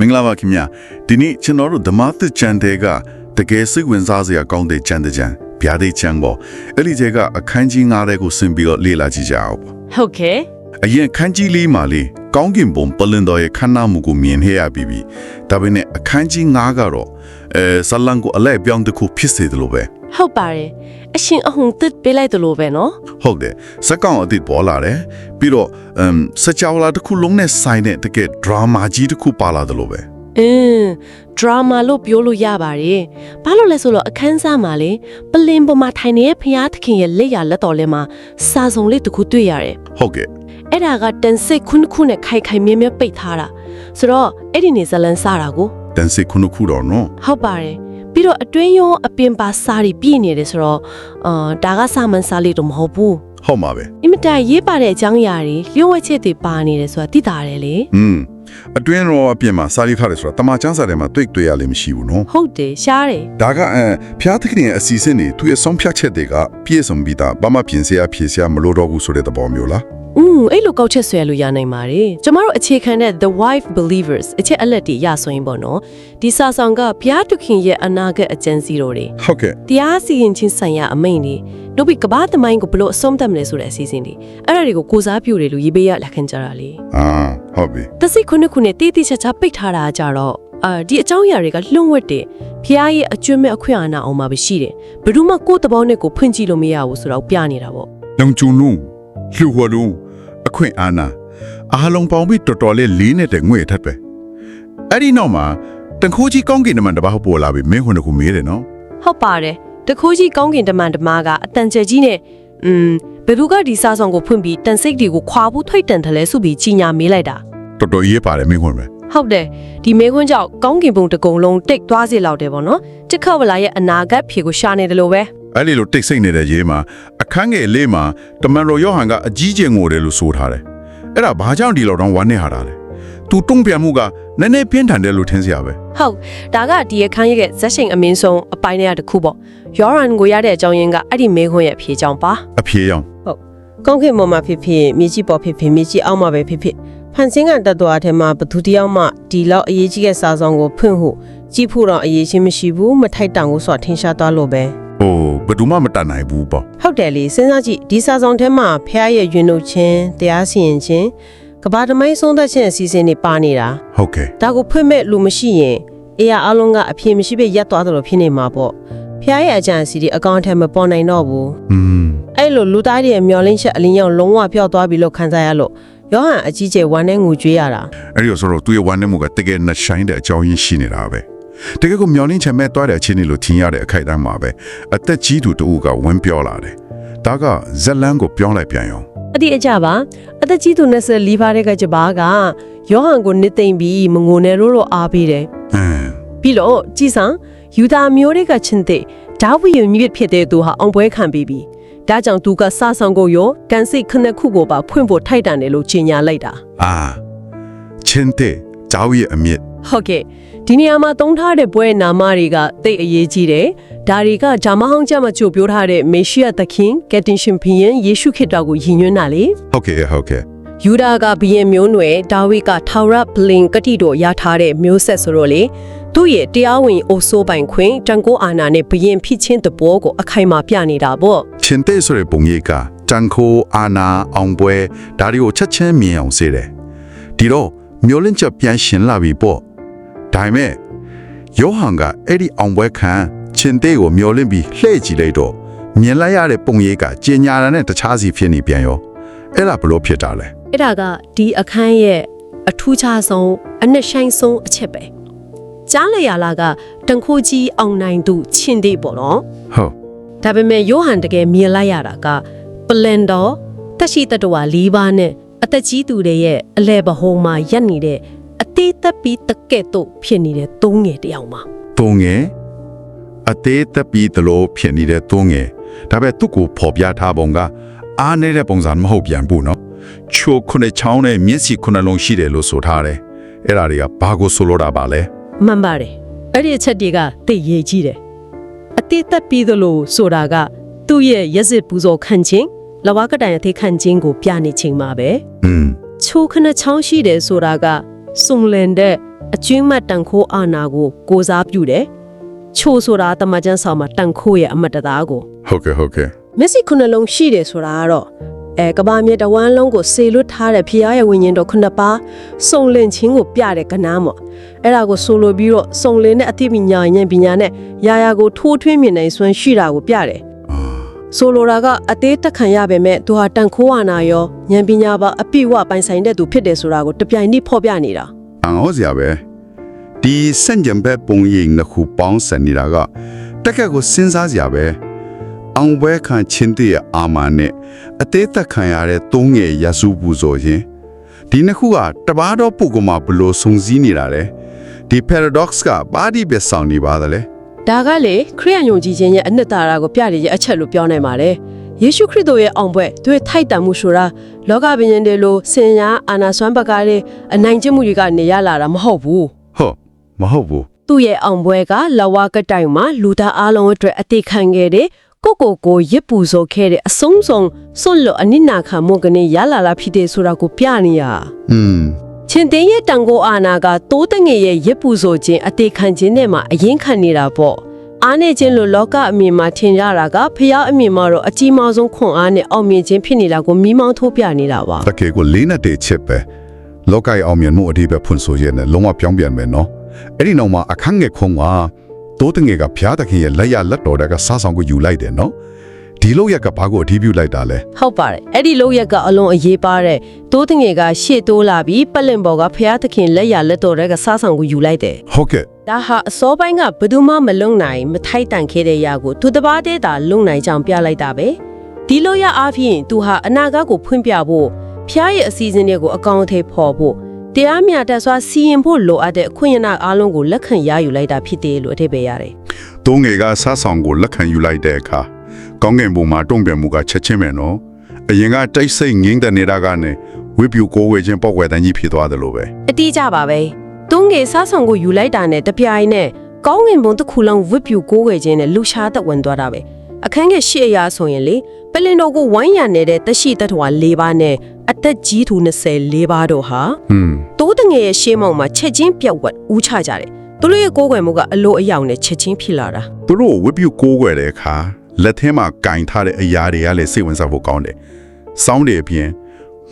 မင်္ဂလာပါခင်ဗျာဒီနေ့ကျွန်တော်တို့ဓမ္မသစ်ကျန်တဲ့ကတကယ်စိတ်ဝင်စားစရာကောင်းတဲ့ကျန်တဲ့ကျန်ဗျာဒိတ်ကျန်ပေါ့အဲ့ဒီကျကအခန်းကြီး9တဲ့ကိုဆင်ပြီးတော့လေ့လာကြည့်ကြအောင်ပေါ့ဟုတ်ကဲ့အရင်အခန်းကြီးလေးမှာလေကောင်းကင်ဘုံပလင်တော်ရဲ့ခန္ဓာမှုကိုမြင်ခဲ့ရပြီးပြီဒါပေမဲ့အခန်းကြီး9ကတော့ အဲဇလန်ကိုအလဲပြောင်းတစ်ခုဖြစ်စေတယ်လို့ပဲဟုတ်ပါတယ်အရှင်အဟုန်တစ်ပေးလိုက်တယ်လို့ပဲနော်ဟုတ်တယ်စက်ကောင်အသစ်ပေါ်လာတယ်ပြီးတော့အမ်စကြဝဠာတစ်ခုလုံးနဲ့ဆိုင်တဲ့တကယ်ဒရာမာကြီးတစ်ခုပါလာတယ်လို့ပဲအင်းဒရာမာလို့ပြောလို့ရပါတယ်ဘာလို့လဲဆိုတော့အခန်းစားမှာလေပလင်ပေါ်မှာထိုင်နေတဲ့ဖျားသခင်ရဲ့လက်ရလက်တော်လဲမှာစာစုံလေးတစ်ခုတွေ့ရတယ်ဟုတ်ကဲ့အဲ့ဒါကတန်စစ်ခုနှစ်ခုနဲ့ခိုင်ခိုင်မြဲမြဲပိတ်ထားတာဆိုတော့အဲ့ဒီနေဇလန်စားတာကိုတ န်စစ်ခုနှစ်ခုတော့နော်ဟုတ်ပါတယ်ပြီးတော့အတွင်းရောအပြင်ပါစားပြီးပြည့်နေတယ်ဆိုတော့အာဒါကစာမန်စားလေးတော့မဟုတ်ဘူးဟုတ်မှာပဲအင်မတန်ရေးပါတဲ့အကြောင်းအရာတွေလျှို့ဝှက်ချက်တွေပါနေတယ်ဆိုတာသိတာတယ်လေอืมအတွင်းရောအပြင်မှာစာရေးထားတယ်ဆိုတာတမချန်းစာထဲမှာတွေ့တွေ့ရလိမ့်မရှိဘူးနော်ဟုတ်တယ်ရှားတယ်ဒါကအဲဖျားသခင်ရဲ့အစီအစဉ်တွေသူရဲ့ဆုံးဖြတ်ချက်တွေကပြည့်စုံပြီးသားဘာမှပြင်စရာဖြည့်စရာမလိုတော့ဘူးဆိုတဲ့သဘောမျိုးလား อืมအဲ့လိုကောက်ချက်ဆွဲလို့ရနိုင်ပါတယ်ကျမတို့အခြေခံတဲ့ the wife believers အချက်အလက်တွေရဆိုရင်ပေါ့နော်ဒီစာဆောင်ကဘုရားသခင်ရဲ့အနာဂတ်အကျဉ်းစီတော်တွေဟုတ်ကဲ့တရားစီရင်ချင်းဆိုင်ရာအမိန့်တွေတို့ပြီးကဘာသမိုင်းကိုဘလို့အဆုံးသတ်မလဲဆိုတဲ့အစီအစဉ်တွေအဲ့ဒါတွေကိုကိုစားပြုတယ်လို့ရေးပေးရလက်ခံကြတာလေအာဟုတ်ပြီတစိခုနှစ်ခုနဲ့တီးတီးချာချာပိတ်ထားတာကြတော့အာဒီအကြောင်းအရာတွေကလွှမ်းဝက်တယ်ဖះရဲ့အကျွမ်းမဲ့အခွင့်အာဏာအောင်မှာပဲရှိတယ်ဘယ်သူမှကိုယ့်တဘောနဲ့ကိုဖွင့်ကြည့်လို့မရဘူးဆိုတော့ပြနေတာပေါ့လုံကျုံလုံးလှူဝလုံး အခွင့်အာဏာအားလုံးပေါင်းပြီးတော်တော်လေးလေးနေတဲ့ငွေထက်ပဲအဲ့ဒီနောက်မှာတန်ခိုးကြီးကောင်းကင်နမန်တစ်ပါးပေါ်လာပြီးမင်းခွန်းတစ်ခုမေးတယ်နော်ဟုတ်ပါတယ်တခိုးကြီးကောင်းကင်တမန်တမားကအတန်ကျဲကြီးနဲ့อืมဘယ်သူကဒီစားဆောင်ကိုဖွင့်ပြီးတန်စိတ်တွေကိုခွာဖို့ထိတ်တန်တယ်လဲဆိုပြီးကြီးညာမေးလိုက်တာတော်တော်ရေးပါတယ်မင်းခွန်းပဲဟုတ်တယ်ဒီမေခွန်းကြောင့်ကောင်းကင်ပုံတစ်ကုံလုံးတိတ်သွားစေလောက်တယ်ပေါ့နော်တစ်ခါဝလာရဲ့အနာဂတ်ဖြေကိုရှာနေတယ်လို့ပဲ အဲ့ဒီလိုတိတ်ဆိတ်နေတဲ့ရေးမှာအခန်းငယ်လေးမှာတမန်တော်ယောဟန်ကအကြီးကျယ်ငိုတယ်လို့ဆိုထားတယ်အဲ့ဒါဘာကြောင့်ဒီလောက်တော့ဝမ်းနေဟာတာလဲသူတုံ့ပြန်မှုကနည်းနည်းပြင်းထန်တယ်လို့ထင်စရာပဲဟုတ်ဒါကဒီအခန်းရဲ့ဇက်ရှင်အမင်းဆုံးအပိုင်းတွေကတစ်ခုပေါ့ယောရန်ကိုရတဲ့အကြောင်းရင်းကအဲ့ဒီမေခွန်းရဲ့ဖြေကြောင်းပါအဖြေရောင်ကောင်းကင်ပေါ်မှာဖြစ်ဖြစ်မြေကြီးပေါ်ဖြစ်ဖြစ်မြေကြီးအောက်မှာပဲဖြစ်ဖြစ်ဖန်ဆင်းကတတ်တော်အထက်မှာဘသူတယောက်မှဒီလောက်အရေးကြီးတဲ့စာဆောင်ကိုဖွင့်ဖို့ကြည့်ဖို့တော့အရေးချင်းမရှိဘူးမထိုက်တန်ဘူးဆိုတာထင်ရှားသွားလို့ပဲ။ အိုးဘယ်သူမှမတတ်နိုင်ဘူးပေါ့ဟုတ်တယ်လေစဉ်းစားကြည့်ဒီစာဆောင်ထဲမှာဖះရဲ့ယွင်တို့ချင်းတရားစီရင်ချင်းကဘာတမိုင်းဆုံးသက်ခြင်းအစီအစဉ်တွေပါနေတာ။ဟုတ်ကဲ့ဒါကိုဖွင့်မဲ့လူမရှိရင်အေးရအလုံးကအဖြစ်မရှိပဲရက်သွားတယ်လို့ဖြစ်နေမှာပေါ့ဖះရဲ့အကြံစီတွေအကောင့်ထဲမပေါ်နိုင်တော့ဘူး။อืมအဲ့လိုလူသားတွေရဲ့မျောလင်းချက်အလင်းရောက်လုံးဝပျောက်သွားပြီလို့ခံစားရလို့ယောဟန်အကြီးကျယ်ဝမ်းနဲ့ငူကြွေးရတာအဲ့ဒီတော့ဆိုတော့သူရဲ့ဝမ်းနေမှုကတကယ်နဲ့ဆိုင်တဲ့အကြောင်းရင်းရှိနေတာပဲ။ တကယ်ကိုမျောလင်းချင်မဲ့တွားတဲ့အခြေအနေလို့ထင်ရတဲ့အခိုက်အတန့်မှာပဲအသက်ကြီးသူတူကဝန်းပြောလာတယ်။ဒါကဇက်လန်ကိုပြောင်းလိုက်ပြန်ရောအတိအကျပါအသက်ကြီးသူနဲ့ဆက်လီပါတဲ့ကကြပါကယောဟန်ကိုနစ်သိမ့်ပြီးမငိုနဲ့လို့တော့အားပေးတယ်။အင်းပြီးတော့ကြည်စံယူဒာမျိုးတွေကချင်းတဲ့ဒါဝိယမြစ်ဖြစ်တဲ့သူဟာအောင်ပွဲခံပြီးပြီဒါကြောင့်သူကစဆောင်ကိုရောကန်စိတ်ခနဲ့ခုကိုပါဖွင့်ဖို့ထိုက်တန်တယ်လို့ကြေညာလိုက်တာအာချင်းတဲ့ဂျာဝီရဲ့အမြင့်ဟုတ်ကဲ့ ဒီနေရာမှာသုံးထားတဲ့ပွဲနာမတွေကသိအရေးကြီးတယ်ဒါတွေကဂျာမဟောင်းကျမ်းမှာကြိုပြောထားတဲ့မေရှိယသခင်ကက်တင်ရှင်ဖီယန်ယေရှုခရစ်တော်ကိုယဉ်ညွန်းတာလေဟုတ်ကဲ့ဟုတ်ကဲ့ယူဒာကဘီယန်မျိုးနွယ်ဒါဝိကထာဝရဘလင်ကတိတော်ရထားတဲ့မျိုးဆက်ဆိုတော့လေသူ့ရဲ့တရားဝင်အိုဆိုးပိုင်ခွင့်တန်ကိုအာနာနဲ့ဘီယန်ဖြစ်ချင်းတဘောကိုအခိုင်အမာပြနေတာပေါ့ချင်းတဲ့ဆိုတဲ့ပုံရိပ်ကတန်ခိုးအာနာအောင်ပွဲဒါတွေကိုချက်ချင်းမြင်အောင်စေတယ်ဒီတော့မျောလင်းချက်ပြန်ရှင်လာပြီပေါ့ ဒါပေမဲ့ယောဟန်ကအဲ့ဒီအောင်ပွဲခံချင်းတဲ့ကိုမျောလင်းပြီးလှည့်ကြည့်လိုက်တော့မြင်လိုက်ရတဲ့ပုံရိပ်ကကျင်ညာတာနဲ့တခြားစီဖြစ်နေပြန်ရောအဲ့ဒါဘလို့ဖြစ်တာလဲအဲ့ဒါကဒီအခန်းရဲ့အထူးခြားဆုံးအနှစ်ဆိုင်ဆုံးအချက်ပဲကြားလိုက်ရလာကတန်ခိုးကြီးအောင်နိုင်သူချင်းသေးပေါ့နော်ဟုတ်ဒါပေမဲ့ယောဟန်တကယ်မြင်လိုက်ရတာကပလန်တော်တက်ရှိတတဝါ၄ပါးနဲ့အသက်ကြီးသူတွေရဲ့အလဲဘဟုံမှာရက်နေတဲ့အ သေးသက်ပြီးတကဲ့သို့ဖြစ်နေတဲ့သုံးငယ်တစ်ယောက်မှာသုံးငယ်အသေးသက်ပြီးတလို့ဖြစ်နေတဲ့သုံးငယ်ဒါပေမဲ့သူ့ကိုဖော်ပြထားပုံကအားနေတဲ့ပုံစံမဟုတ်ပြန်ဘူးနော်ချိုခုနှစ်ချောင်းနဲ့မျက်စိခုနှစ်လုံးရှိတယ်လို့ဆိုထားတယ်အဲ့ဒါတွေကဘာကိုဆိုလိုတာပါလဲမှန်ပါတယ်အဲ့ဒီအချက်တွေကသိရေးကြီးတယ်အသေးသက်ပြီးသလိုဆိုတာကသူ့ရဲ့ရက်စစ်ပူဇော်ခံခြင်းလဝကတိုင်အသေးခံခြင်းကိုပြနေချိန်မှာပဲอืมချိုးခဏချောင်းရှိတယ်ဆိုတာက စုံလင်တဲ့အကျွင်းမဲ့တန်ခိုးအာနာကိုကိုစားပြုတယ်ချိုဆိုတာတမန်ကျန်ဆောင်မှာတန်ခိုးရဲ့အမတ်တရားကိုဟုတ်ကဲ့ဟုတ်ကဲ့မက်ဆီခုနှလုံးရှိတယ်ဆိုတာကတော့အဲကဘာမြေတဝမ်းလုံးကိုစေလွတ်ထားတဲ့ဖျားရဲ့ဝိညာဉ်တော်ခုနှစ်ပါးစုံလင်ခြင်းကိုပြတဲ့ကဏ္ဍမှာအဲ့ဒါကိုဆိုလိုပြီးတော့စုံလင်တဲ့အသိပညာဉာဏ်ပညာနဲ့ယာယာကိုထိုးထွင်းမြင်နိုင်စွမ်းရှိတာကိုပြတယ်အာ ဆိုလိုတာကအသေးတက်ခံရပေမဲ့သူဟာတန်ခိုးဝါနာရောဉာဏ်ပညာပါအပြည့်အဝပိုင်ဆိုင်တဲ့သူဖြစ်တယ်ဆိုတာကိုတပြိုင်နက်ဖော်ပြနေတာအန်ဟောစရာပဲဒီစန့်ကျင်ဘက်ပုံရိပ်နှစ်ခုပေါင်းစပ်နေတာကတက်ကက်ကိုစဉ်းစားစရာပဲအောင်ပွဲခံချင်းတည်းရဲ့အာမန်နဲ့အသေးသက်ခံရတဲ့သုံးငယ်ရစုပူဇော်ခြင်းဒီနှစ်ခုကတပါးတော့ပုဂ္ဂိုလ်မှာဘလို့စုံစည်းနေတာလဲဒီ paradox ကဘာဒီပဲဆောင်နေပါသလဲ ဒါကလေခရိယန်ယုံကြည်ခြင်းရဲ့အနှစ်သာရကိုပြရတဲ့အချက်လို့ပြောနိုင်ပါတယ်ယေရှုခရစ်တော်ရဲ့အောင်ပွဲသူရဲ့ထိုက်တန်မှုဆိုတာလောကဗဉ္ဇဉ်တွေလိုဆင်ညာအာနာဆွမ်းပကားတွေအနိုင်ကျင့်မှုတွေကနေရလာတာမဟုတ်ဘူးဟုတ်မဟုတ်ဘူးသူ့ရဲ့အောင်ပွဲကလဝကတိုင်မှာလူသားအလုံးအတွက်အသေးခံခဲ့တဲ့ကိုကိုကိုရစ်ပူဇော်ခဲ့တဲ့အဆုံးစုံစွန့်လွတ်အနစ်နာခံမှုကနေရလာလာဖြစ်တဲ့ဆိုတာကိုပြနေရอืม ချင်းတင်းရဲ့တန်ကိုအာနာကတိုးတငယ်ရဲ့ရစ်ပူဇော်ခြင်းအသေးခံခြင်းနဲ့မှအရင်ခံနေတာပေါ့အားနေခြင်းလို့လောကအမြင်မှာထင်ရတာကဖျားအမြင်မှာတော့အကြီးမားဆုံးခွန်အားနဲ့အောင်မြင်ခြင်းဖြစ်နေတာကိုမိမောင်းထိုးပြနေတာပါတကယ်ကိုလေးနဲ့တဲ့ချစ်ပဲလောကရဲ့အောင်မြင်မှုအတိပဲဖွင့်ဆိုရတဲ့လုံးဝပြောင်းပြန်မယ်နော်အဲ့ဒီနောက်မှာအခန်းငယ်ခုံးကတိုးတငယ်ကဘုရားသခင်ရဲ့လက်ရလက်တော်တွေကစားဆောင်ကိုယူလိုက်တယ်နော် ဒီလို့ရကဘာကိုအဓိပြုလိုက်တာလဲဟုတ်ပါတယ်အဲ့ဒီလောက်ရက်ကအလွန်အရေးပါတဲ့တိုးတငယ်ကရှေ့တိုးလာပြီးပက်လင်ဘော်ကဖျားသခင်လက်ရလက်တော်တွေကစားဆောင်ကိုယူလိုက်တယ်ဟုတ်ကဲ့ဒါဟာအစောပိုင်းကဘယ်သူမှမလုံနိုင်မထိုက်တန်ခဲ့တဲ့ရာကိုသူတစ်ပါးတည်းသာလုံနိုင်ကြောင်ပြလိုက်တာပဲဒီလိုရအားဖြင့်သူဟာအနာဂတ်ကိုဖွင့်ပြဖို့ဖျားရဲ့အစီအစဉ်တွေကိုအကောင့်ထဲပေါ်ဖို့တရားမျှတစွာစီရင်ဖို့လိုအပ်တဲ့အခွင့်အရေးအားလုံးကိုလက်ခံရယူလိုက်တာဖြစ်တယ်လို့အထက်ပဲရတယ်တိုးငယ်ကစားဆောင်ကိုလက်ခံယူလိုက်တဲ့အခါ ကောင်းကင်ဘုံမှာတုံ့ပြန်မှုကချက်ချင်းပဲနော်အရင်ကတိတ်ဆိတ်ငင်းတဲ့နေတာကနေဝိပူကိုဝေချင်းပေါက်ွယ်တန်းကြီးဖြစ်သွားတယ်လို့ပဲအတိအကျပါပဲတွန်းငယ်စားဆောင်ကိုယူလိုက်တာနဲ့တပြိုင်နဲ့ကောင်းငင်ဘုံတစ်ခုလုံးဝစ်ပြူကိုးဝယ်ခြင်းနဲ့လှူရှားသက်ဝင်သွားတာပဲအခန်းငယ်ရှေ့အရာဆိုရင်လေပလင်တော်ကိုဝိုင်းရနေတဲ့တရှိတထွာ၄ပါးနဲ့အသက်ကြီးသူ24ပါးတို့ဟာဟွန်းတိုးတငယ်ရဲ့ရှေးမောင်မှာချက်ချင်းပြက်ဝက်ဦးချကြတယ်သူတို့ရဲ့ကိုးကွယ်မှုကအလိုအယောင်နဲ့ချက်ချင်းဖြစ်လာတာသူတို့ဝိပူကိုဝယ်တဲ့အခါ လက်ထဲမှာကင်ထားတဲ့အရာတွေကလည်းစိတ်ဝင်စားဖို့ကောင်းတယ်စောင်းတယ်အပြင်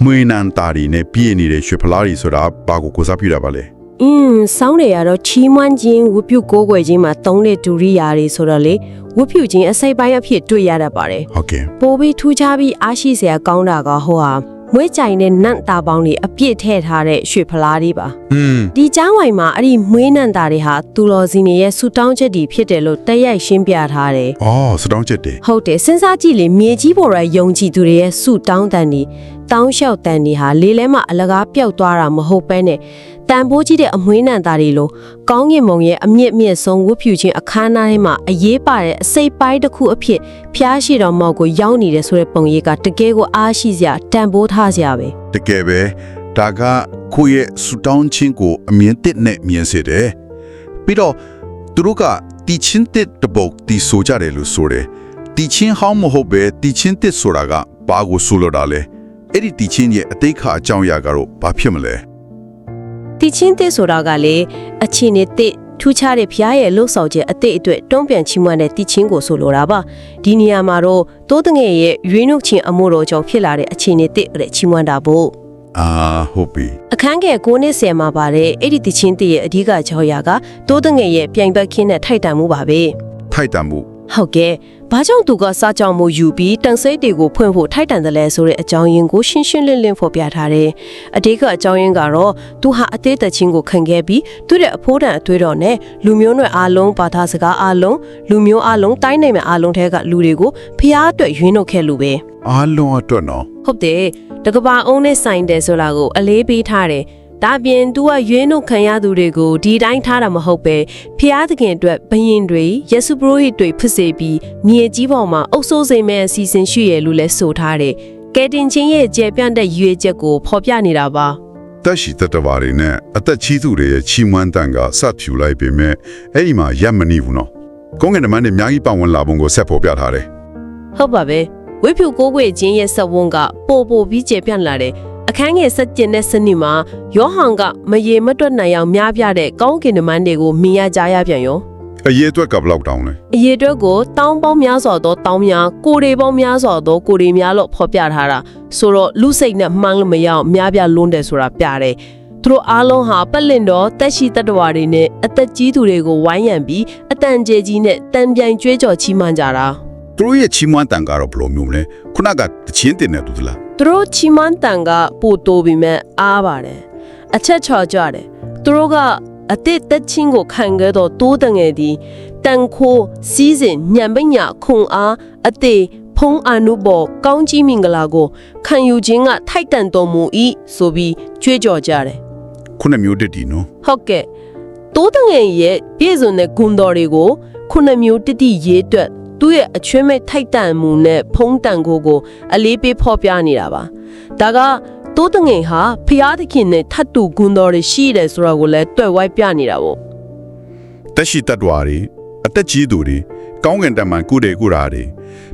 မွေးနန်းတာတွေနဲ့ပြည့်နေတဲ့ရွှေဖလားတွေဆိုတာဘာကိုကိုစားပြတာပါလဲအင်းစောင်းတွေကတော့ချီးမွမ်းခြင်းဝတ်ပြုကိုးကွယ်ခြင်းမှာသုံးတဲ့ဒူရိယာတွေဆိုတော့လေဝတ်ပြုခြင်းအစိပ်ပိုင်းအဖြစ်တွေ့ရတတ်ပါတယ်ဟုတ်ကဲ့ပိုပြီးထူးခြားပြီးအားရှိစရာကောင်းတာကဟိုဟာ မွေးကြိုင်တဲ့နန့်တာပေါင်းတွေအပြည့်ထည့်ထားတဲ့ရွှေဖလားတွေပါ။ဟွန်းဒီကျန်းဝိုင်မှာအဲ့ဒီမွေးနန့်တာတွေဟာသူတော်စင်တွေရဲ့ဆူတောင်းချက်တွေဖြစ်တယ်လို့တက်ရိုက်ရှင်းပြထားတယ်။အော်စတောင်းချက်တယ်။ဟုတ်တယ်စဉ်းစားကြည့်လေမြေကြီးပေါ်ရယုံကြည်သူတွေရဲ့ဆူတောင်းတန်တွေတောင်းလျှောက်တန်တွေဟာလေလဲမှာအလကားပျောက်သွားတာမဟုတ်ပဲနဲ့ တန်ဖိုးကြီးတဲ့အမွေးနန့်တာတွေလိုကောင်းကင်မုံရဲ့အမြင့်မြင့်ဆုံးဝတ်ဖြူခြင်းအခမ်းအနားထဲမှာအရေးပါတဲ့အစိပ်ပိုင်းတစ်ခုအဖြစ်ဖျားရှိတော်မောက်ကိုရောက်နေတယ်ဆိုတဲ့ပုံရိပ်ကတကယ်ကိုအားရှိစရာတန်ဖိုးထားစရာပဲတကယ်ပဲဒါကကိုယ့်ရဲ့စူတောင်းခြင်းကိုအမြင်တစ်နဲ့မြင်စေတယ်ပြီးတော့သူတို့ကတီချင်းတစ်တပုတ်တီဆိုကြတယ်လို့ဆိုတယ်တီချင်းဟောင်းမဟုတ်ပဲတီချင်းတစ်ဆိုတာကဘာကိုဆိုလိုတာလဲအဲ့ဒီတီချင်းရဲ့အတိတ်ခါအကြောင်းအရာကတော့ဘာဖြစ်မလဲ တီချင်းတစ်ဆိုတာကလေအချင်းနဲ့တစ်ထူးခြားတဲ့ဖျားရဲ့လှုပ်ဆောင်ချက်အတိတ်အတွက်တွန်းပြန်ချီးမွမ်းတဲ့တီချင်းကိုဆိုလိုတာပါဒီနေရာမှာတော့တိုးတငယ်ရဲ့ရွေးနှုတ်ခြင်းအမှုတော်ကြောင့်ဖြစ်လာတဲ့အခြေအနေတစ်တဲ့ချီးမွမ်းတာပေါ့အာဟုတ်ပြီအခန်းငယ်9နှစ်ဆယ်မှာပါတဲ့အဲ့ဒီတီချင်းတစ်ရဲ့အဓိကကြောရာကတိုးတငယ်ရဲ့ပြိုင်ဘက်ခင်းနဲ့ထိုက်တန်မှုပါပဲထိုက်တန်မှု ဟုတ်ကဲ့ဘာကြောင့်သူကစားကြောင်မှုယူပြီးတန်စိတ်တွေကိုဖွင့်ဖို့ထိုက်တန်တယ်လဲဆိုတဲ့အကြောင်းရင်းကိုရှင်းရှင်းလင်းလင်းဖော်ပြထားတယ်။အတိတ်ကအကြောင်းရင်းကတော့သူဟာအသေးသက်ချင်းကိုခံခဲ့ပြီးသူ့ရဲ့အဖိုးတန်အသွေးတော်နဲ့လူမျိုးနွယ်အားလုံးဘာသာစကားအားလုံးလူမျိုးအားလုံးတိုင်းနိုင်မဲ့အားလုံးထဲကလူတွေကိုဖျားအတွက်ရွေးနှုတ်ခဲ့လို့ပဲအားလုံးအတွက်နော်ဟုတ်တယ်တကဘာအုံးနဲ့ဆိုင်တယ်ဆိုတာကိုအလေးပေးထားတယ် ဒါပြင် तू ကရွေးနှုတ်ခံရသူတွေကိုဒီတိုင်းထားတာမဟုတ်ပဲဖျားသခင်အတွက်ဘယင်တွေယေစုပရိုဟိတ်တွေဖြစ်စေပြီးမြေကြီးပေါ်မှာအုပ်စိုးစိမ်မဲ့အစီအစဉ်ရှိရလို့လဲဆိုထားတယ်ကဲတင်ချင်းရဲ့ကျေပြန့်တဲ့ရွေချက်ကိုဖော်ပြနေတာပါတက်ရှိတက်တဘာတွေနဲ့အသက်ကြီးသူတွေရဲ့ချီးမွမ်းတန်ကဆက်ဖြူလိုက်ပေမဲ့အဲ့ဒီမှာရက်မနီဘူးနော်ကုန်းငယ်နမန်းတွေအများကြီးပတ်ဝန်းလာပုံကိုဆက်ဖော်ပြထားတယ်ဟုတ်ပါပဲဝိဖြူကိုးကွေချင်းရဲ့စက်ဝန်းကပို့ပို့ပြီးကျေပြန့်လာတယ် အခန်းငယ်ဆက်ကျင်တဲ့စနစ်မှာယောဟန်ကမရေမတွက်နိုင်အောင်များပြတဲ့ကောင်းကင်နမန်းတွေကိုမြင်ရကြရပြန်ရောအရေးအတွက်ကဘယ်လောက်တောင်းလဲအရေအတွက်ကိုတောင်းပေါင်းများစွာသောတောင်းများကိုရီပေါင်းများစွာသောကိုရီများလို့ဖော်ပြထားတာဆိုတော့လူစိတ်နဲ့မှန်းလို့မရအောင်များပြလွန်းတယ်ဆိုတာပြတယ်သူတို့အားလုံးဟာပက်လင်တော်တက်ရှိတတ္တဝါတွေနဲ့အသက်ကြီးသူတွေကိုဝိုင်းရံပြီးအတန်ကျဲကြီးနဲ့တန်ပြိုင်ကြွေးကြော်ချီးမွမ်းကြတာသူတို့ရဲ့ချီးမွမ်းတန်ကတော့ဘယ်လိုမျိုးမလဲခုနကတချင်းတင်နေတူသလား သူတို့ချီးမွမ်းတန်ကပိုတိုးပြီးမဲ့အားပါတယ်အချက်ချော်ကြတယ်သူတို့ကအတိတ်တက်ချင်းကိုခံခဲ့တော့တိုးတငယ်ဒီတန်ခိုးစီးစဉ်ညံပညာခုံအားအတိတ်ဖုံးအနုဘောကောင်းကြီးမင်္ဂလာကိုခံယူခြင်းကထိုက်တန်တော်မူ၏ဆိုပြီးကြွေးကြော်ကြတယ်ခုနမျိုးတက်ဒီနော်ဟုတ်ကဲ့တိုးတငယ်ရဲ့ပြည့်စုံတဲ့ဂုဏ်တော်တွေကိုခုနှစ်မျိုးတတိရေးအတွက် သူ့ရဲ့အချွင်းမဲ့ထိုက်တန်မှုနဲ့ဖုံးတန်ကိုကို အလေးပေးဖော်ပြနေတာပါဒါကတိုးတငယ်ဟာဖျားသခင်နဲ့ထတ်တူဂုဏ်တော်တွေရှိတယ်ဆိုတာကိုလည်းတွေ့ဝိုက်ပြနေတာပေါ့တက်ရှိတတ်တော်တွေအသက်ကြီးသူတွေကောင်းကင်တမန်ကုတယ်ကုရာတွေ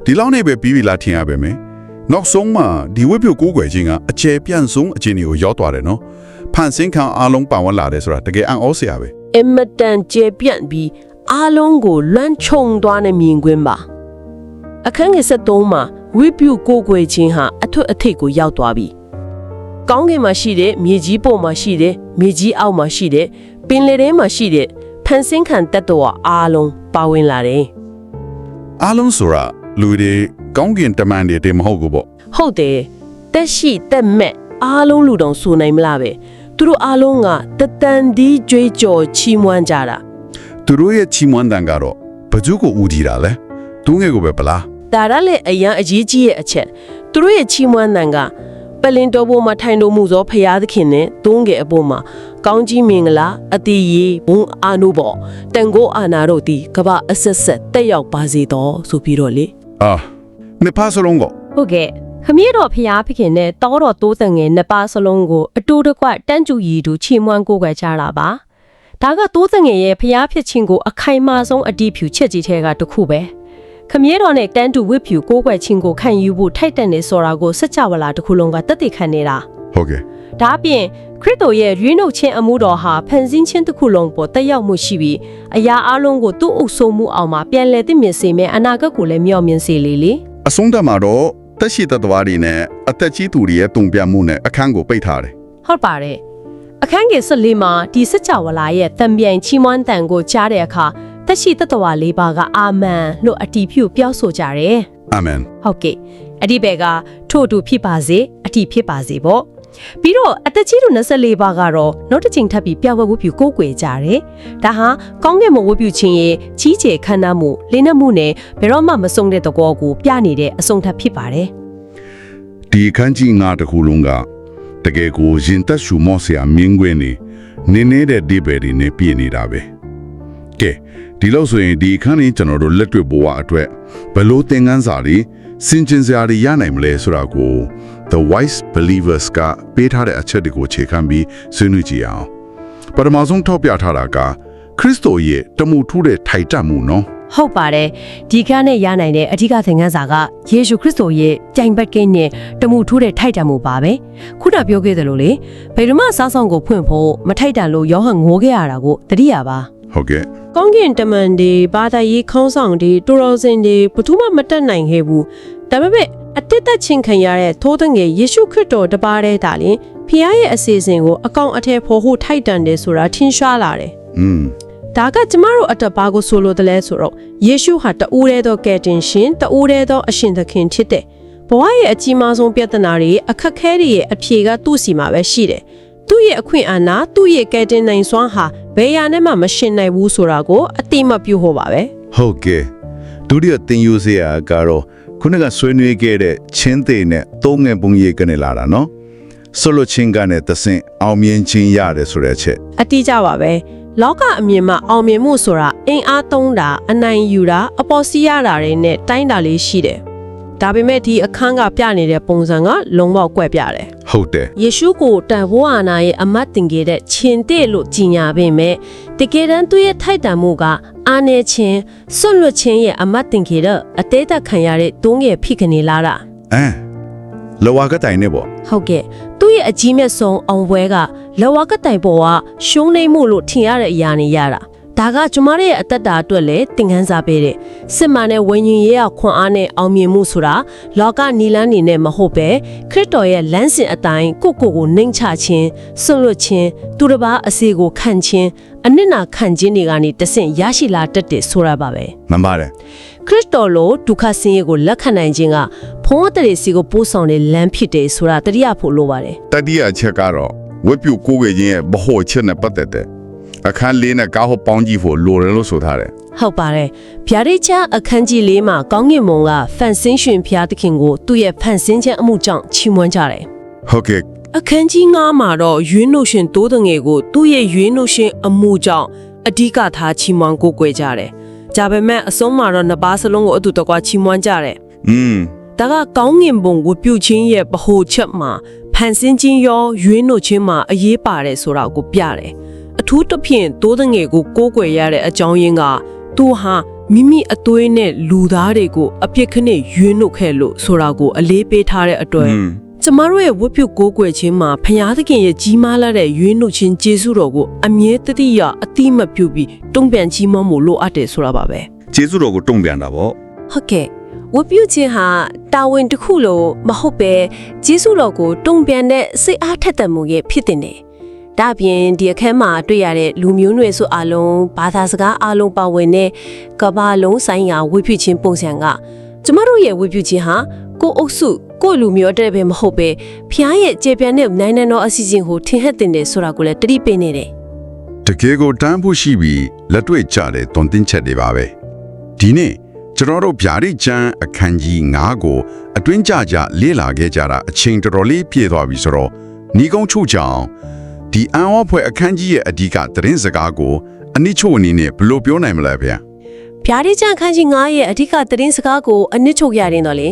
ဒီလောက်နေပဲပြီးပြီလားထင်ရပါမယ်နောက်ဆုံးမှဒီဝိပုကိုးကွယ်ခြင်းကအကျယ်ပြန့်ဆုံးအခြေအနေကိုရောက်သွားတယ်နော်ဖန်ဆင်းခံအားလုံးပါဝင်လာတယ်ဆိုတာတကယ်အံ့ဩစရာပဲအင်မတန်ကျေပြန့်ပြီး အားလုံးကိုလွမ်းခြုံသွားတဲ့မြင်ကွင်းပါအခန်းငယ်73မှာဝိပုကိုကိုွယ်ခြင်းဟာအထွတ်အထိပ်ကိုရောက်သွားပြီကောင်းကင်မှာရှိတဲ့မြေကြီးပေါ်မှာရှိတဲ့မြေကြီးအောက်မှာရှိတဲ့ပင်လယ်ထဲမှာရှိတဲ့ဖန်ဆင်းခံတတ္တဝါအားလုံးပါဝင်လာတယ်အားလုံးဆိုတာလူတွေကောင်းကင်တမန်တွေတည်းမဟုတ်ဘူးပေါ့ဟုတ်တယ်တက်ရှိတက်မဲ့အားလုံးလူတော်ဆိုနိုင်မလားပဲသူတို့အားလုံးကတတန်ဒီကြွေးကြော်ချီးမွမ်းကြတာ သူတို့ရဲ့ချီးမွမ်းတန်ကတော့ဘယ်သူကိုဦးတည်တာလဲသူငယ်ကိုပဲပလားဒါရလည်းအရန်အရေးကြီးရဲ့အချက်သူတို့ရဲ့ချီးမွမ်းတဲ့ကပလင်တော်ပေါ်မှာထိုင်တော်မူသောဖရာသခင်နဲ့သွန်းငယ်အပေါ်မှာကောင်းကြီးမင်္ဂလာအတီးရီဘုံအာနုဘောတန်ကိုအာနာတို့သည်ကပ္ပအဆက်ဆက်တက်ရောက်ပါစေတော်ဆိုပြီးတော့လေအာနေပါစလုံးကိုဟုတ်ကဲ့ခမည်းတော်ဖျားဖခင်နဲ့တောတော်တိုးတန်ငယ်နှစ်ပါးစလုံးကိုအတူတကွတန်းကျူရည်တူချီမွမ်းကိုးကွယ်ကြတာပါ ဒါကတိုးတန်ငယ်ရဲ့ဖျားဖြစ်ခြင်းကိုအခိုင်အမာဆုံးအတီးဖြူချက်ကြီးထဲကတစ်ခုပဲခမည်းတော်နဲ့တန်းတူဝစ်ဖြူကိုးကွယ်ခြင်းကိုခံယူဖို့ထိုက်တန်နေဆိုတာကိုစัจ java လာတစ်ခုလုံးကတက်တည်ခံနေတာဟုတ်ကဲ့ဒါအပြင်ခရစ်တော်ရဲ့ရွေးနှုတ်ခြင်းအမှုတော်ဟာဖန်ဆင်းခြင်းတစ်ခုလုံးပေါ်တက်ရောက်မှုရှိပြီးအရာအလုံးကိုသူ့အုပ်စိုးမှုအောင်မှာပြန်လည်သိမြင်စေမယ်အနာဂတ်ကိုလည်းမျှော်မြင်စေလေလေအဆုံးသတ်မှာတော့တက်ရှိတတ်တော်တွေနဲ့အသက်ကြီးသူတွေရဲ့တုံ့ပြန်မှုနဲ့အခန်းကိုပိတ်ထားတယ်ဟုတ်ပါတယ် အခန်းငယ်၁၄မှာဒီစကြဝဠာရဲ့တံပြန်ချီးမွမ်းတန်ကိုကြားတဲ့အခါတက်ရှိတတ္တဝါ၄ပါးကအာမန်လို့အတီးဖြူပြောဆိုကြတယ်အာမင်ဟုတ်ကဲ့အဒီဘက်ကထို့အတူဖြစ်ပါစေအတီးဖြစ်ပါစေပေါ့ပြီးတော့အသက်ကြီးသူ24ပါးကတော့နောက်တစ်ချိန်ထပ်ပြီးပြဝက်ဝတ်ပြကိုးကွယ်ကြတယ်ဒါဟာကောင်းကင်မဝတ်ပြခြင်းရဲ့ကြီးကျယ်ခမ်းနားမှုလင်းနှမှုနဲ့ဘယ်တော့မှမဆုံးတဲ့သဘောကိုပြနေတဲ့အဆုံးထပ်ဖြစ်ပါတယ်ဒီအခန်းကြီးငါတစ်ခုလုံးက တကယ်ကိုရင်သက်ရှူမော့ဆရာမြင်းကွင်းနေနင်းနေတဲ့ဒီဘယ်တွေနဲ့ပြည့်နေတာပဲကဲဒီလို့ဆိုရင်ဒီအခန်းလေးကျွန်တော်တို့လက်တွေ့ဘဝအတွက်ဘယ်လိုသင်ခန်းစာတွေစင်ကျင်စရာတွေရနိုင်မလဲဆိုတာကို The Wise Believers ကပေးထားတဲ့အချက်တွေကိုခြေခံပြီးဆွေးနွေးကြည့်အောင်ပထမဆုံးထောက်ပြထားတာကခရစ်တော်ရဲ့တမှုထူးတဲ့ထိုက်တတ်မှုနော် ဟုတ်ပါတယ်ဒီကနေ့ရနိုင်တဲ့အဓိကသင်ခန်းစာကယေရှုခရစ်တော်ရဲ့ကြိုင်ဘက်ကင်းနဲ့တမှုထူးတဲ့ထိုက်တန်မှုပါပဲခုနပြောခဲ့သလိုလေဘယ်တော့မှစားဆောင်ကိုဖွင့်ဖို့မထိုက်တန်လို့ယောဟန်ငိုခဲ့ရတာကိုတတိယပါဟုတ်ကဲ့ကောင်းကင်တမန်တွေဘာသာရေးခေါင်းဆောင်တွေတူတော်စင်တွေဘယ်သူမှမတက်နိုင်ခဲ့ဘူးဒါပေမဲ့အတစ်သက်ချင်းခံရတဲ့သိုးတငယ်ယေရှုခရစ်တော်တပါးတည်းဒါလျှင်ဖခင်ရဲ့အစီအစဉ်ကိုအကောင်အထည်ဖော်ဖို့ထိုက်တန်တယ်ဆိုတာထင်ရှားလာတယ်อืม ဒါကကျမတို့အတဘာကိုဆိုလိုတယ်လဲဆိုတော့ယေရှုဟာတူးရဲသောကယ်တင်ရှင်တူးရဲသောအရှင်သခင်ဖြစ်တယ်ဘဝရဲ့အကြီးမားဆုံးပြဿနာတွေအခက်ခဲတွေရဲ့အဖြေကသူ့စီမှာပဲရှိတယ်သူ့ရဲ့အခွင့်အာဏာသူ့ရဲ့ကယ်တင်နိုင်စွမ်းဟာဘယ်ရာနဲ့မှမရှင်နိုင်ဘူးဆိုတာကိုအတိမပြုဟောပါပဲဟုတ်ကဲ့ဒုတိယသင်ယူစရာကတော့ခုနကဆွေးနွေးခဲ့တဲ့ချင်းသေးနဲ့သုံးငယ်ပုံရိပ်ကနေလာတာနော်ဆိုလိုချင်းကနဲ့တဆင့်အောင်မြင်ခြင်းရတယ်ဆိုတဲ့အချက်အတိအကျပါပဲ လောကအမြင်မှာအောင်မြင်မှုဆိုတာအင်အားသုံးတာအနိုင်ယူတာအပေါ်စီးရတာတွေနဲ့တိုင်းတာလေးရှိတယ်ဒါပေမဲ့ဒီအခန်းကပြနေတဲ့ပုံစံကလုံးဝကွက်ပြတယ်ဟုတ်တယ်ယေရှုကိုတန်ဖိုးအာနာရဲ့အမတ်တင်ခဲ့တဲ့ရှင်တဲ့လို့ကြီးညာပေမဲ့တကယ်တမ်းသူ့ရဲ့ထိုက်တန်မှုကအာနေချင်းစွန့်လွတ်ခြင်းရဲ့အမတ်တင်ခဲ့တဲ့အသေးသက်ခံရတဲ့တွန်းငယ်ဖြစ်ကနေလာတာအဲ လောဝါကတိုင်နဲ့ပေါ့ဟုတ်ကဲ့သူ့ရဲ့အကြီးမြတ်ဆုံးအောင်ပွဲကလောဝကတိုင်ပေါ်ကရှုံးနေမှုလို့ထင်ရတဲ့အရာနေရတာဒါကကျမတို့ရဲ့အသက်တာအတွက်လည်းသင်ခန်းစာပေးတဲ့စစ်မှန်တဲ့ဝိညာဉ်ရေးရခွန်အားနဲ့အောင်မြင်မှုဆိုတာလောကနီလန်းနေနဲ့မဟုတ်ပဲခရစ်တော်ရဲ့လမ်းစဉ်အတိုင်းကိုယ့်ကိုယ်ကိုနှိမ်ချခြင်းဆွန့်လွတ်ခြင်းသူတစ်ပါးအစီကိုခံခြင်းအနစ်နာခံခြင်းတွေကနေတဆင့်ရရှိလာတတ်တယ်ဆိုတာပါပဲမှန်ပါတယ် ခရစ်တော်လိုဒုက္ခဆင်းရဲကိုလက်ခံနိုင်ခြင်းကဖုံးအတရေစီကိုပို့ဆောင်တဲ့လမ်းဖြစ်တယ်ဆိုတာတတိယဖို့လိုပါတယ်တတိယအချက်ကတော့ဝက်ပြုတ်ကိုယ်ရဲ့ခြင်းရဲ့ဘ ਹੁ ချက်နဲ့ပတ်သက်တဲ့အခန်းလေးနဲ့ကားဟောပေါင်းကြည့်ဖို့လိုတယ်လို့ဆိုထားတယ်ဟုတ်ပါတယ်ဗျာဒိတ်ချအခန်းကြီးလေးမှာကောင်းကင်ဘုံကဖန်ဆင်းရှင်ဖျားသခင်ကိုသူ့ရဲ့ဖန်ဆင်းခြင်းအမှုကြောင့်ချီးမွမ်းကြတယ်ဟုတ်ကဲ့အခန်းကြီး9မှာတော့ရွေးနှုတ်ရှင်တိုးတငယ်ကိုသူ့ရဲ့ရွေးနှုတ်ရှင်အမှုကြောင့်အဓိကထားချီးမွမ်းကိုးကွယ်ကြတယ်။ ဒါပေမဲ့အဆုံးမှာတော့နှစ်ပါးစလုံးကိုအတူတကွချီးမွမ်းကြတယ်။อืมဒါကကောင်းငင်ပုံကိုပြုတ်ချင်းရဲ့ဗဟိုချက်မှာဖန်ဆင်းခြင်းရောရွေးနှုတ်ခြင်းမှာအရေးပါတယ်ဆိုတာကိုပြတယ်။အထူးသဖြင့်သိုးတငယ်ကိုကိုးကွယ်ရတဲ့အကြောင်းရင်းကသူဟာမိမိအသွေးနဲ့လူသားတွေကိုအပြစ်ခနဲ့ရွေးနှုတ်ခဲ့လို့ဆိုတာကိုအလေးပေးထားတဲ့အတွက် ကျမတို့ရဲ့ဝတ်ပြုတ်ကိုးကွယ်ခြင်းမှာဖျားသခင်ရဲ့ကြီးမားလာတဲ့ရွေးနှုတ်ခြင်းကျေးဇူးတော်ကိုအမြဲတတိယအတိမပြုတ်ပြီးတုံ့ပြန်ကြီးမွမ်းမှုလိုအပ်တယ်ဆိုတာပါပဲကျေးဇူးတော်ကိုတုံ့ပြန်တာပေါ့ဟုတ်ကဲ့ဝတ်ပြုခြင်းဟာတာဝန်တစ်ခုလို့မဟုတ်ပဲဂျေစုတော်ကိုတုံ့ပြန်တဲ့စိတ်အားထက်သန်မှုရဲ့ဖြစ်တင်တယ်ဒါအပြင်ဒီအခန်းမှာတွေ့ရတဲ့လူမျိုးနွယ်စုအလုံးဘာသာစကားအလုံးပါဝင်တဲ့ကမ္ဘာလုံးဆိုင်ရာဝတ်ပြုခြင်းပုံစံကကျမတို့ရဲ့ဝတ်ပြုခြင်းဟာကိုယ်အုပ်စု ကိုယ်လူမျိုးတဲ့ပဲမဟုတ်ပဲဖျားရဲ့ကျေပြန်တဲ့နိုင်နန်တော်အစီအစဉ်ကိုထင်ဟပ်တင်တယ်ဆိုတာကိုလည်းတတိပေးနေတယ်တကယ်ကိုတန်းဖို့ရှိပြီးလက်တွေ့ကြတဲ့တွန်တင်ချက်တွေပါပဲဒီနေ့ကျွန်တော်တို့ဗျာဒိတ်ချမ်းအခန်းကြီး9ကိုအတွင်းကြကြလေ့လာခဲ့ကြတာအချိန်တော်တော်လေးပြည့်သွားပြီဆိုတော့ညီကုန်းချုပ်ချအောင်ဒီအန်ဝဖွဲ့အခန်းကြီးရဲ့အဓိကသတင်းစကားကိုအနိချို့အနေနဲ့ဘယ်လိုပြောနိုင်မလဲဗျာ ဗျာဒိတ်ချန်ခန်းကြီး9ရဲ့အဓိကသတင်းစကားကိုအနစ်ချုပ်ရရင်တော့လေ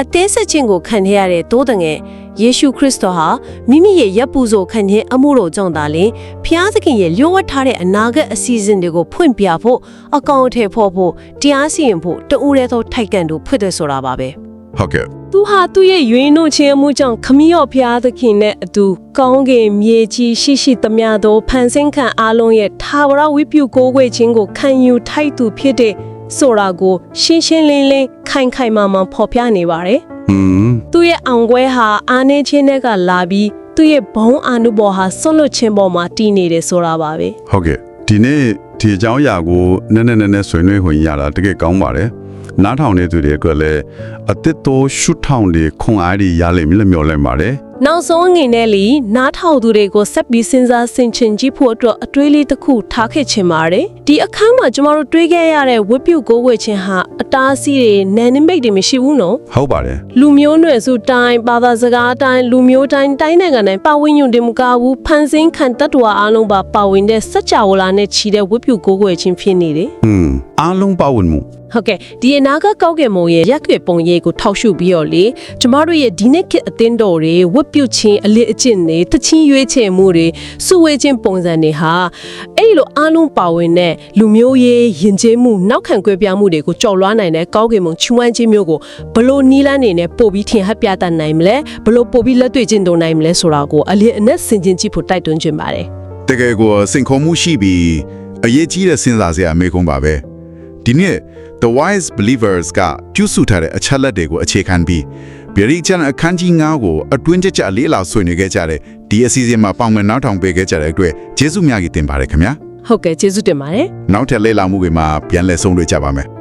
အသေးဆက်ခြင်းကိုခံရတဲ့တိုးတငယ်ယေရှုခရစ်တော်ဟာမိမိရဲ့ရပ်ပူဇော်ခံခြင်းအမှုတော်ကြောင့်သာလျှင်ဖျားသခင်ရဲ့လျှို့ဝှက်ထားတဲ့အနာဂတ်အစီအစဉ်တွေကိုဖွင့်ပြဖို့အကောင့်အထည်ဖော်ဖို့တရားစီရင်ဖို့တူးရဲသောထိုက်ကန်တို့ဖွင့်တယ်ဆိုတာပါပဲဟုတ်ကဲ့ သူဟာသူ့ရဲ့ရွေးနှုတ်ခြင်းအမှုကြောင့်ခမည်းတော်ဖျားသခင်နဲ့အတူကောင်းကင်မြေကြီးရှိရှိသမျှသောဖန်ဆင်းခံအားလုံးရဲ့ထာဝရဝိပုကိုးကွယ်ခြင်းကိုခံယူထိုက်သူဖြစ်တဲ့ဆိုတာကိုရှင်းရှင်းလင်းလင်းခိုင်ခိုင်မာမာဖော်ပြနေပါတယ်ဟွန်းသူ့ရဲ့အောင်ကွဲဟာအာနေချင်းတွေကလာပြီးသူ့ရဲ့ဘုံအာနုဘော်ဟာဆွန့်လွတ်ခြင်းပေါ်မှာတည်နေတယ်ဆိုတာပါပဲဟုတ်ကဲ့ဒီနေ့ဒီအကြောင်းအရာကိုနည်းနည်းနည်းနည်းဆွေးနွေးခွင့်ရတာတကယ်ကောင်းပါတယ် နားထောင်နေသူတွေအတွက်လည်းအသစ်တော်ရှုထောင်တွေခွန်အားတွေရလိမ့်မယ်လို့မျှော်လင့်ပါတယ် နောက်ဆုံးအနေနဲ့လီနားထောင်သူတွေကိုဆက်ပြီးစဉ်းစားဆင်ခြင်ကြည့်ဖို့အတွက်အတွေးလေးတစ်ခုထားခဲ့ချင်ပါတယ်ဒီအခန်းမှာကျမတို့တွေးခဲ့ရတဲ့ဝတ်ပြုတ်ကိုးဝယ်ခြင်းဟာအတားအဆီးတွေနန်နိမိတ်တွေမရှိဘူးနော်ဟုတ်ပါတယ်လူမျိုးနွယ်စုတိုင်းဘာသာစကားတိုင်းလူမျိုးတိုင်းတိုင်းနိုင်ငံတိုင်းပါဝင်ညွန်တင်မကဘူးဖန်ဆင်းခံတတ်တော်အားလုံးပါပါဝင်တဲ့စัจ java လာနဲ့ချီတဲ့ဝတ်ပြုတ်ကိုးကွယ်ခြင်းဖြစ်နေတယ်ဟွန်းအားလုံးပါဝင်မှုဟုတ်ကဲ့ဒီအနာဂတ်ကောက်ကင်မုံရဲ့ရက်ွယ်ပုံရိပ်ကိုထောက်ရှုပြီးတော့လေကျမတို့ရဲ့ဒီနေ့ခေတ်အသင်းတော်တွေဝတ်ပြုတ်ခြင်းအလစ်အကျင့်တွေတချင်းရွေးချယ်မှုတွေစုဝေးခြင်းပုံစံတွေဟာအဲ့ဒီလိုအားလုံးပါဝင်တဲ့လူမျိုးရေးယဉ်ကျေးမှုနောက်ခံကွဲပြားမှုတွေကိုကြော်လွှားနိုင်တဲ့ကောက်ကင်မုံချူဝမ်းခြင်းမျိုးကိုဘလို့နီးလန်းနေနဲ့ပို့ပြီးထင်ဟပ်ပြတတ်နိုင်မလဲဘလို့ပို့ပြီးလက်တွေ့ကျင့်သုံးနိုင်မလဲဆိုတာကိုအလစ်အနက်ဆင်ခြင်ကြည့်ဖို့တိုက်တွန်းခြင်းပါတယ်တကယ်ကိုစိန်ခေါ်မှုရှိပြီးအရေးကြီးတဲ့စဉ်းစားစရာအမေးခွန်းပါပဲဒီနေ့ The Wise Believers ကပြုစုထားတဲ့အချက်လက်တွေကိုအခြေခံပြီး ဗျရိချန်အခန်းကြီး9ကိုအတွင်းကျကျလေးလာဆွေးနွေးခဲ့ကြတဲ့ဒီအစီအစဉ်မှာပေါင်ဝင်နောက်ထောင်ပေးခဲ့ကြတဲ့အတွက်ကျေးဇူးများကြီးတင်ပါတယ်ခင်ဗျာဟုတ်ကဲ့ကျေးဇူးတင်ပါတယ်နောက်ထပ်လေ့လာမှုတွေမှာပြန်လည်ဆုံးတွေ့ကြပါမယ်